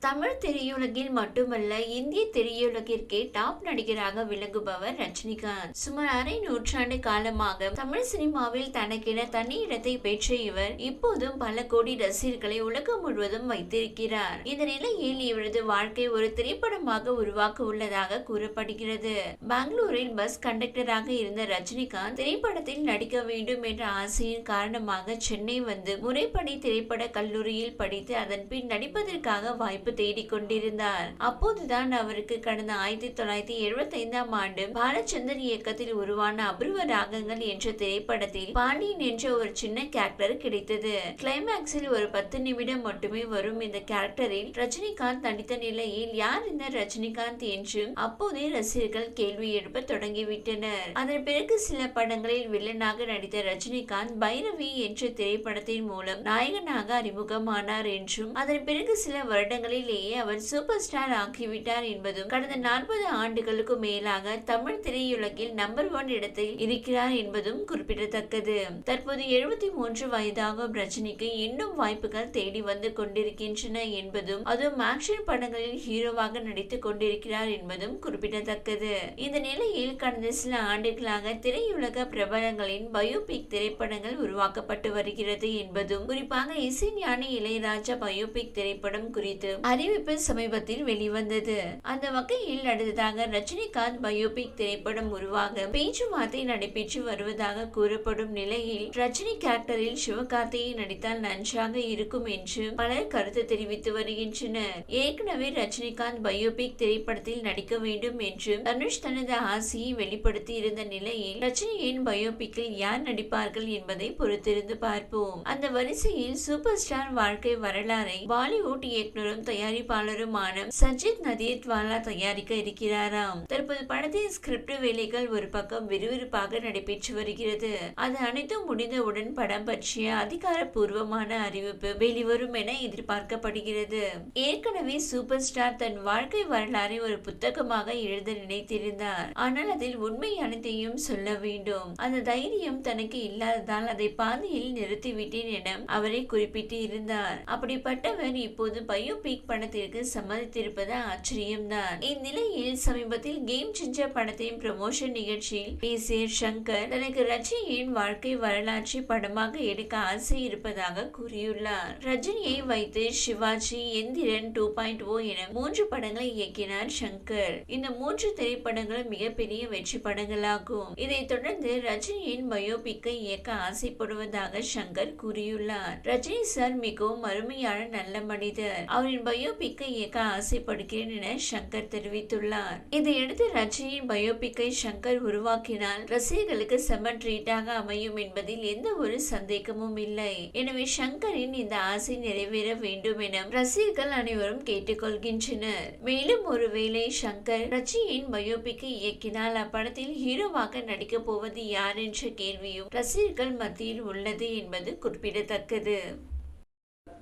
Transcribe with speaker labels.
Speaker 1: தமிழ் திரையுலகில் மட்டுமல்ல இந்திய திரையுலகிற்கே டாப் நடிகராக விளங்குபவர் ரஜினிகாந்த். சுமார் அரை நூற்றாண்டு காலமாக தமிழ் சினிமாவில் தனக்கென தனி இடத்தை பெற்ற இவர் இப்போதும் பல கோடி ரசிகர்களை உலகம் முழுவதும் வைத்திருக்கிறார். இந்த நிலையில் இவரது வாழ்க்கை ஒரு திரைப்படமாக உருவாக்க உள்ளதாக கூறப்படுகிறது. பெங்களூரில் பஸ் கண்டக்டராக இருந்த ரஜினிகாந்த் திரைப்படத்தில் நடிக்க வேண்டும் என்ற ஆசையின் காரணமாக சென்னை வந்து முறைப்படி திரைப்பட கல்லூரியில் படித்து அதன் பின் நடிப்பதற்காக வாய்ப்பு தேடிக் கொண்டிருந்தார். அப்போதுதான் அவருக்கு கடந்த ஆயிரத்தி தொள்ளாயிரத்தி எழுபத்தி ஐந்தாம் ஆண்டு பாலச்சந்தர் இயக்கத்தில் உருவான அபூர்வ ராகங்கள் என்ற திரைப்படத்தில் பாண்டியன் என்ற ஒரு சின்ன கேரக்டர் கிடைத்தது. கிளைமேக்ஸில் ஒரு பத்து நிமிடம் மட்டுமே வரும் இந்த கேரக்டரில் ரஜினிகாந்த் நடித்த நிலையில் யார் இந்த ரஜினிகாந்த் என்றும் அப்போதே ரசிகர்கள் கேள்வி எழுப்ப தொடங்கிவிட்டனர். அதன் பிறகு சில படங்களில் வில்லனாக நடித்த ரஜினிகாந்த் பைரவி என்ற திரைப்படத்தின் மூலம் நாயகனாக அறிமுகமானார் என்றும் அதன் பிறகு சில வருடங்களில் வருடங்களிலேயே அவர் சூப்பர் ஸ்டார் ஆகிவிட்டார் என்பதும் கடந்த நாற்பது ஆண்டுகளுக்கு மேலாக தமிழ் திரையுலகில் நம்பர் ஒன் இடத்தில் இருக்கிறார் என்பதும் குறிப்பிடத்தக்கது. தற்போது எழுபத்தி மூன்று வயதாகும் ரஜினிக்கு இன்னும் வாய்ப்புகள் தேடி வந்து கொண்டிருக்கின்றன என்பதும் அதுவும் ஆக்ஷன் படங்களில் ஹீரோவாக நடித்துக் கொண்டிருக்கிறார் என்பதும் குறிப்பிடத்தக்கது. இந்த நிலையில் கடந்த சில ஆண்டுகளாக திரையுலக பிரபலங்களின் பயோபிக் திரைப்படங்கள் உருவாக்கப்பட்டு வருகிறது என்பதும் குறிப்பாக இசைஞானி இளையராஜா பயோபிக் திரைப்படம் குறித்து அறிவிப்பு சமீபத்தில் வெளிவந்தது. அந்த வகையில் அடுத்ததாக ரஜினிகாந்த் பயோபிக் திரைப்படம் உருவாக பேச்சுவார்த்தை நடைபெற்று வருவதாக கூறப்படும் நிலையில் ரஜினி கேரக்டரில் சிவகார்த்தியை நடித்தால் நன்றாக இருக்கும் என்று பலர் கருத்து தெரிவித்து வருகின்றனர். ஏற்கனவே ரஜினிகாந்த் பயோபிக் திரைப்படத்தில் நடிக்க வேண்டும் என்று தனுஷ் தனது ஆசையை வெளிப்படுத்தி இருந்த நிலையில் ரஜினியின் பயோபிக்கில் யார் நடிப்பார்கள் என்பதை பொறுத்திருந்து பார்ப்போம். அந்த வரிசையில் சூப்பர் ஸ்டார் வாழ்க்கை வரலாறை பாலிவுட் இயக்குனரும் தயாரிப்பாளருமான சஜித் நதியத்வாலா தயாரிக்க இருக்கிறாராம். தற்போது படத்தின் ஸ்கிரிப்ட் வேலைகள் ஒரு பக்கம் விறுவிறுப்பாக நடைபெற்று வருகிறது. அது அனைத்தும் முடிந்தவுடன் படம் பற்றிய அதிகாரப்பூர்வமான அறிவிப்பு வெளிவரும் என எதிர்பார்க்கப்படுகிறது. ஏற்கனவே சூப்பர் ஸ்டார் தன் வாழ்க்கை வரலாறை ஒரு புத்தகமாக எழுத நினைத்திருந்தார். ஆனால் அதில் உண்மை அனைத்தையும் சொல்ல வேண்டும். அந்த தைரியம் தனக்கு இல்லாததால் அதை பாதியில் நிறுத்திவிட்டேன் என அவரை குறிப்பிட்டு இருந்தார். அப்படிப்பட்டவர் இப்போது பயோபிக் படத்திற்கு சம்மதித்திருப்பது ஆச்சரியம்தான். இந்நிலையில் சமீபத்தில் கேம் செஞ்ச படத்தின் ப்ரமோஷன் நிகழ்ச்சியில் பேசிய சங்கர் தனக்கு ரஜினியின் வாழ்க்கை வரலாற்றை படமாக எடுக்க ஆசை இருப்பதாக கூறியுள்ளார். ரஜினியை வைத்து Sivaji Enthiran two point O என மூன்று படங்களை இயக்கினார் சங்கர். இந்த மூன்று திரைப்படங்களும் மிகப்பெரிய வெற்றி படங்களாகும். இதைத் தொடர்ந்து ரஜினியின் பயோபிக்கை இயக்க ஆசைப்படுவதாக சங்கர் கூறியுள்ளார். ரஜினி சார் மிகவும் அருமையான நல்ல மனிதர். அவரின் பயோபிக்கை இயக்க ஆசைப்படுகிறேன் என சங்கர் தெரிவித்துள்ளார். இதையடுத்து ரஜினியின் பயோபிக்கை சங்கர் உருவாக்கினால் ரசிகர்களுக்கு செம ட்ரீட்டாக அமையும் என்பதில் எந்த ஒரு சந்தேகமும் இல்லை. எனவே சங்கரின் இந்த ஆசை நிறைவேற வேண்டும் என ரசிகர்கள் அனைவரும் கேட்டுக்கொள்கின்றனர். மேலும் ஒருவேளை சங்கர் ரஜினியின் பயோபிக்கை இயக்கினால் அப்படத்தில் ஹீரோவாக நடிக்கப் போவது யார் என்ற கேள்வியும் ரசிகர்கள் மத்தியில் உள்ளது என்பது குறிப்பிடத்தக்கது.